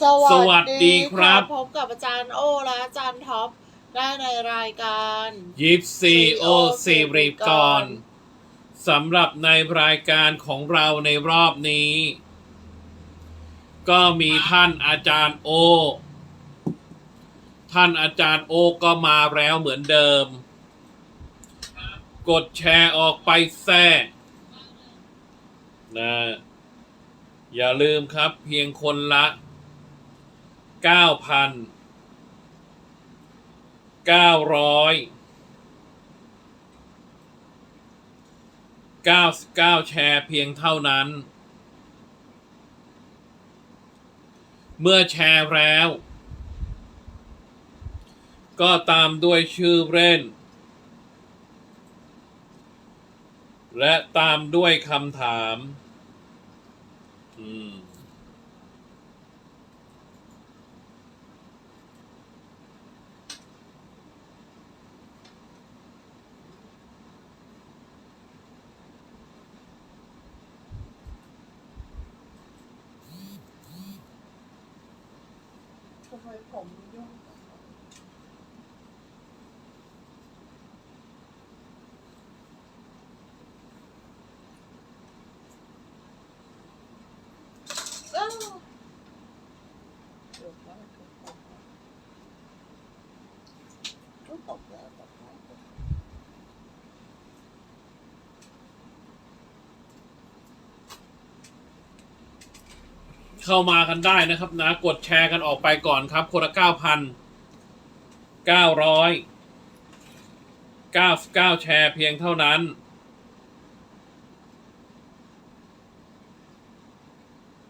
สวัสสวัสดีครับพบกับอาจารย์โอและอาจารย์ท็อปได้ในรายการ ยิปซีโอซีริกรสำหรับในรายการของเราในรอบนี้ ก็มีท่านอาจารย์โอ ท่านอาจารย์โอก็มาแล้วเหมือนเดิม กดแชร์ออกไปแท้นะอย่าลืมครับเพียงคนละ เก้าพันเก้าร้อยเก้าเก้าแชร์เพียงเท่านั้น เมื่อแชร์แล้ว ก็ตามด้วยชื่อเล่น และตามด้วยคำถาม อืม ทำไมผมยุ่งอ้าวเกือบแล้วเกือบตกแล้วเกือบตกแล้วตกแล้ว เข้ามากันได้นะครับนะ กดแชร์กันออกไปก่อนครับ คนละเก้าพันเก้าร้อยเก้าเก้าแชร์เพียงเท่านั้น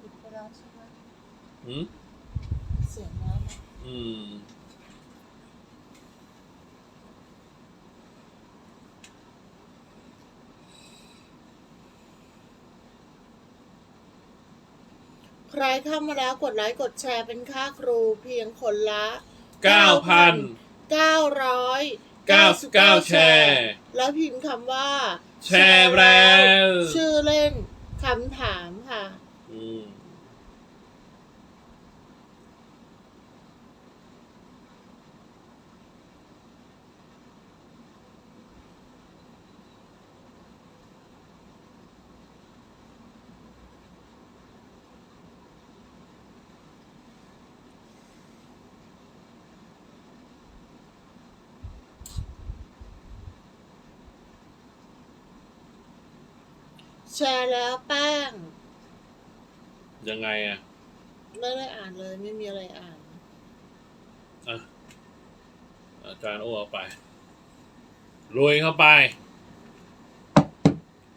ปิดไปแล้วใช่ไหมอืมเสียงน้ำอะอืม รเข้ามาแล้วกดไลค์กดแชร์เป็นค่าครูเพียงคนละเก้าพันเก้าร้อยเก้าสิบเก้าแชร์ แล้วพิมพ์คำว่าแชร์แล้ว ชื่อเล่นคำถามค่ะ อืม แชร์แล้วแป้ง ยังไงอะไม่ได้อ่านเลย ไม่มีอะไรอ่าน อะอาจารย์โอ้เอาไปลุยเข้าไป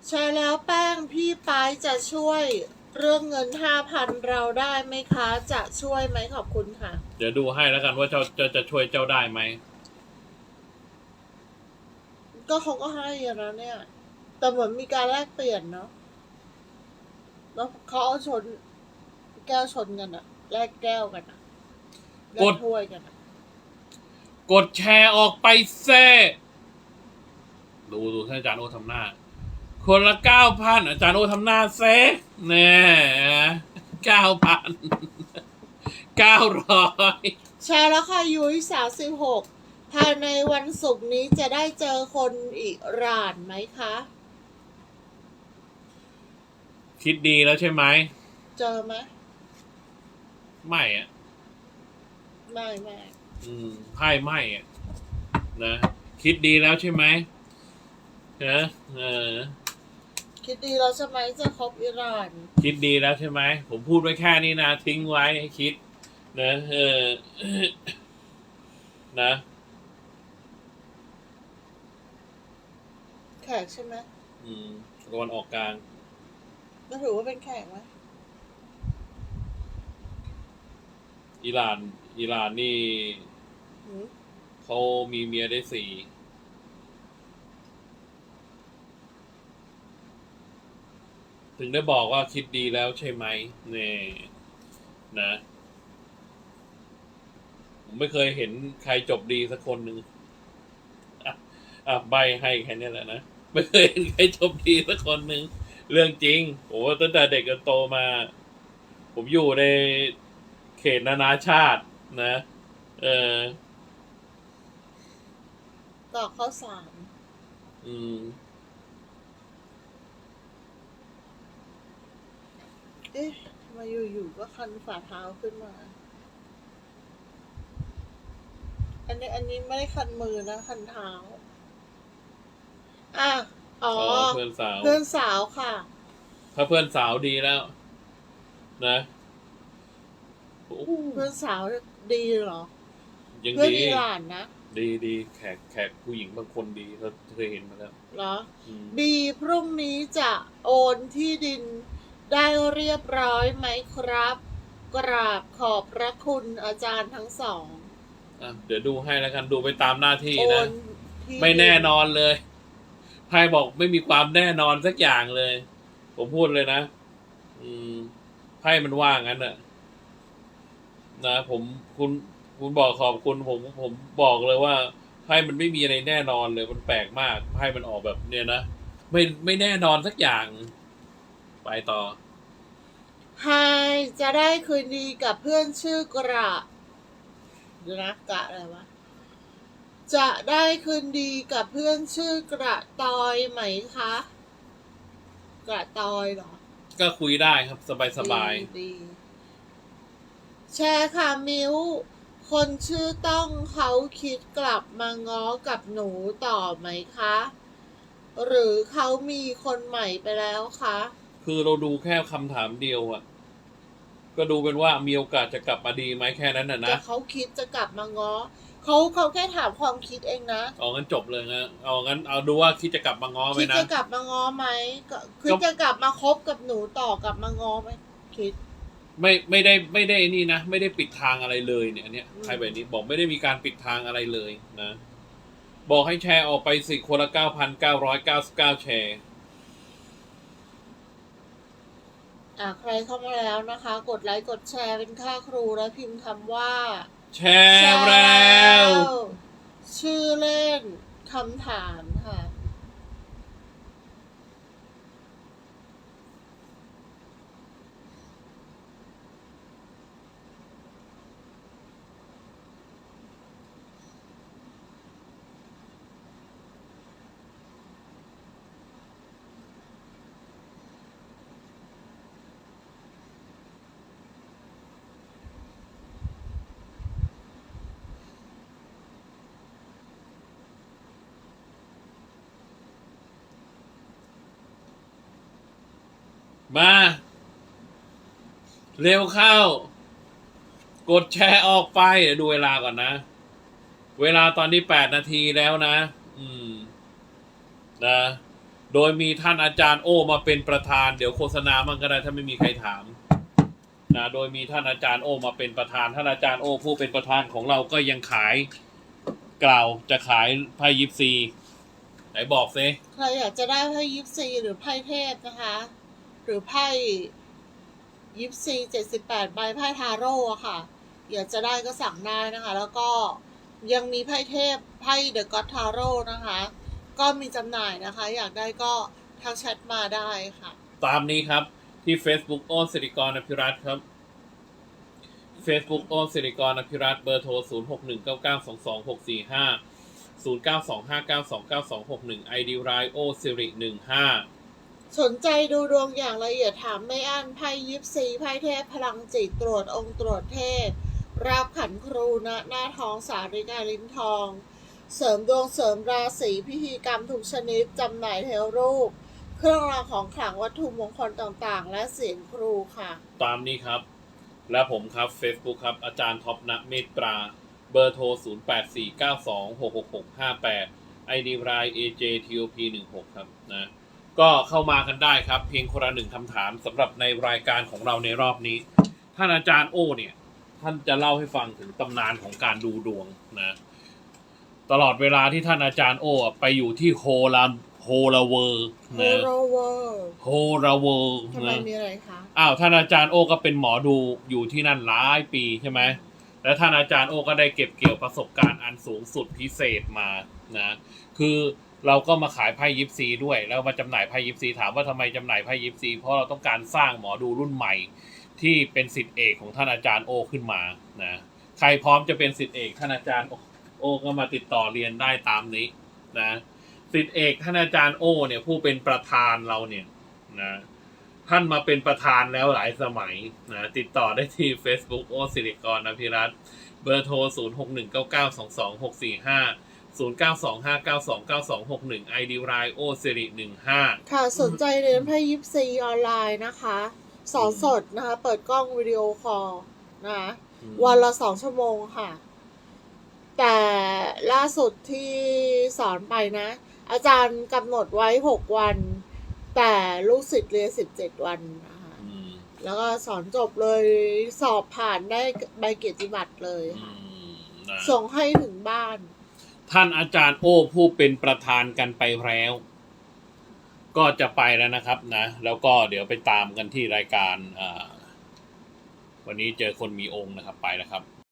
แชร์แล้วแป้งพี่ปายจะช่วยเรื่องเงินห้าพันเราได้ไหมคะ จะช่วยไหมขอบคุณค่ะ เดี๋ยวดูให้แล้วกันว่าเจ้าจะจะช่วยเจ้าได้ไหม ก็เขาก็ให้อะนะเนี่ย แต่เหมือนมีการแลกเปลี่ยนเนาะแล้วเขาเอาชน แก้วชนกันอะแลกแก้วกันอะแลกกด ถ้วยกันอะกดแชร์ออกไปเซ่ดูดูท่านอาจารย์โอทำหน้า คนละเก้าพันอาจารย์โอทำหน้าเซ่แน่เก้าพันเก้าร้อยแชร์แล้วค่ะยุ้ยสาวสิบหกภายในวันศุกร์นี้จะได้เจอคนอิหร่านไหมคะ คิดดีแล้วใช่ไหมเจอไหมไม่อะไม่ไม่อืมไพ่ไม่อะนะคิดดีแล้วใช่ไหมนะเออ คิดดีแล้วใช่ไหมจะคบอิหร่านคิดดีแล้วใช่ไหมผมพูดไว้แค่นี้นะทิ้งไว้ให้คิดนะเออนะแขกใช่ไหมอืมตะวันออกกลาง ก็ถือว่าเป็นแขกไหมอิหร่าน อิหร่านนี่หืมเขามีเมียได้สี่ถึงได้บอกว่าคิดดีแล้วใช่ไหมเนี่ยนะ ผมไม่เคยเห็นใครจบดีสักคนหนึ่งอะอะใบให้แค่นี้แหละนะ ไม่เคยเห็นใครจบดีสักคนหนึ่ง เรื่องจริงโอ้ตั้งแต่เด็กจนโตมา ผมอยู่ในเขตนานาชาตินะ เออต่อข้อสาม อืม เอ๊ะทำไมาอยู่ๆก็คันฝ่าเท้าขึ้นมา อันนี้อันนี้ไม่ได้คันมือนะ คันเท้า อะ อ๋ออ๋อเพื่อนสาว เพื่อนสาวค่ะ ถ้าเพื่อนสาวดีแล้ว นะโอ้เพื่อนสาวดีเหรอยังเพื่อนดีอีหลานนะดีดีแขกแขกผู้หญิงบางคนดีเราเคยเห็นมาแล้วเหรออืมบีพรุ่งนี้จะโอนที่ดินได้เรียบร้อยไหมครับ กราบขอบพระคุณอาจารย์ทั้งสองอะเดี๋ยวดูให้แล้วกันดูไปตามหน้าที่โอนะนที่ไม่แน่นอนเลย ไพ่บอกไม่มีความแน่นอนสักอย่างเลย ผมพูดเลยนะ อืมไพ่มันว่างั้นน่ะนะผมคุณคุณบอกขอบคุณผมผมบอกเลยว่าไพ่มันไม่มีอะไรแน่นอนเลยมันแปลกมากไพ่มันออกแบบเนี้ยนะไม่ไม่แน่นอนสักอย่าง ไปต่อไฮจะได้คืนดีกับเพื่อนชื่อกระยวนะกะอะไรวะ จะได้คืนดีกับเพื่อนชื่อกระตอยไหมคะ กระตอยเหรอ ก็คุยได้ครับสบายสบายดีดีแชร์ค่ะมิวคนชื่อต้องเขาคิดกลับมาง้อกับหนูต่อไหมคะ หรือเขามีคนใหม่ไปแล้วคะ คือเราดูแค่คำถามเดียวอะก็ดูเป็นว่ามีโอกาสจะกลับมาดีไหมแค่นั้นน่ะแต่นะ เขาคิดจะกลับมาง้อ เขาเขาแค่ถามความคิดเองนะเอางั้นจบเลยนะเอางั้นเอาดูว่าคิดจะกลับมาง้อไหมคิดนะ จะกลับมาง้อไหมก็คิดก็จะกลับมาคบกับหนูต่อกลับมาง้อไหมคิด ไม่ไม่ได้ไม่ได้นี่นะไม่ได้ปิดทางอะไรเลยเนี่ยอันเนี้ยอืมใครแบบนี้บอกไม่ได้มีการปิดทางอะไรเลยนะ บอกให้แชร์ออกไปสิคนละเก้าพันเก้าร้อยเก้าสิบเก้าแชร์ อะใครเข้ามาแล้วนะคะ กดไลค์กดแชร์เป็นค่าครูแล้วพิมพ์คำว่า แชร์แล้ว ชื่อเล่นคำถามค่ะ มา เร็วเข้า กดแชร์ออกไป เดี๋ยวดูเวลาก่อนนะ เวลาตอนนี้แปดนาทีแล้วนะ อืม นะ โดยมีท่านอาจารย์โอมาเป็นประธาน เดี๋ยวโฆษณามันก็ได้ถ้าไม่มีใครถาม นะ โดยมีท่านอาจารย์โอมาเป็นประธาน ท่านอาจารย์โอผู้เป็นประธานของเราก็ยังขาย กล่าวจะขายไพ่ยิปซีไหนบอกซิ ใครอยากจะได้ไพ่ยิปซีหรือไพ่เทพนะคะ หรือไพ่ยิปซีเจ็ดสิบแปดใบไพ่ทาโร่ค่ะอยากจะได้ก็สั่งได้นะคะ แล้วก็ยังมีไพ่เทพไพ่เดอะก็ t ทาโร่นะคะ ก็มีจำหน่ายนะคะ อยากได้ก็ทักแชทมาได้ค่ะ ตามนี้ครับที่ Facebook โอนสิริกรอภิรัตน์ครับ Facebook โอนสิริกรอภิรัตน์เบอร์โทร 0 6 1 9 9 2 2 6 4 5 0 9 2 5 9 2 9 2 6 1 ID รายโอสิริ 15 สนใจดูดวงอย่างละเอียดถามไม่อั้นไพ่ยิปซีไพ่เทพพลังจิตตรวจองค์ตรวจเทพรับขันครูณหน้าท้องสาริกาลิ้นทอง เสริมดวงเสริมราศีพิธีกรรมทุกชนิดจำหน่ายเทวรูป เครื่องรางของขลังวัตถุมงคลต่างๆ และเสียงครูค่ะ ตามนี้ครับ และผมครับ Facebook ครับ อาจารย์ท็อปณเมตตรา เบอร์โทร 0 8 4 9 2 6 6 6 5 8 ID ราย AJTOP 1 6 ครับนะ ก็เข้ามากันได้ครับ เพียงคนละหนึ่งคำถามสำหรับในรายการของเราในรอบนี้ ท่านอาจารย์โอเนี่ย ท่านจะเล่าให้ฟังถึงตำนานของการดูดวงนะ ตลอดเวลาที่ท่านอาจารย์โอไปอยู่ที่โฮลาโฮลาเวอร์โฮนะโรเวอร์โฮลาเวอร์ทำไมนะมีอะไรคะอ้าวท่านอาจารย์โอก็เป็นหมอดูอยู่ที่นั่นหลายปีใช่ไหมและท่านอาจารย์โอก็ได้เก็บเกี่ยวประสบการณ์อันสูงสุดพิเศษมานะ คือ เราก็มาขายไพ่ยิปซีด้วย แล้วมาจำหน่ายไพ่ยิปซีถามว่าทำไมจำหน่ายไพ่ยิปซีเพราะเราต้องการสร้างหมอดูรุ่นใหม่ ที่เป็นสิทธิเอกของท่านอาจารย์โอขึ้นมานะใครพร้อมจะเป็นสิทธิเอกท่านอาจารย์โอก็มาติดต่อเรียนได้ตามนี้นะสิทธิเอกท่านอาจารย์โอเนี่ยผู้เป็นประธานเราเนี่ยนะท่านมาเป็นประธานแล้วหลายสมัยนะติดต่อได้ที่ Facebook โอสิริกรอภิรัตน์เบอร์โทร 0619922645 6 1 9 9 2 2 6 4 5 0 9 2 5 9 2 9 2 6 1 ID รายโอสิริ15 ค่ะสนใจเรียนไพ่ยิปซีออนไลน์นะคะ สอนสดนะคะ เปิดกล้องวิดีโอคอลนะคะวันละสองชั่วโมงค่ะ แต่ล่าสุดที่สอนไปนะ อาจารย์กำหนดไว้หกวัน แต่ลูกศิษย์เรียนสิบเจ็ดวันนะคะอืมแล้วก็สอนจบเลยสอบผ่านได้ใบเกียรติบัตรเลยอืมนะส่งให้ถึงบ้าน ท่านอาจารย์โอ้ผู้เป็นประธานกันไปแล้ว ก็จะไปแล้วนะครับนะ แล้วก็เดี๋ยวไปตามกันที่รายการวันนี้เจอคนมีองค์นะครับไปแล้วครับ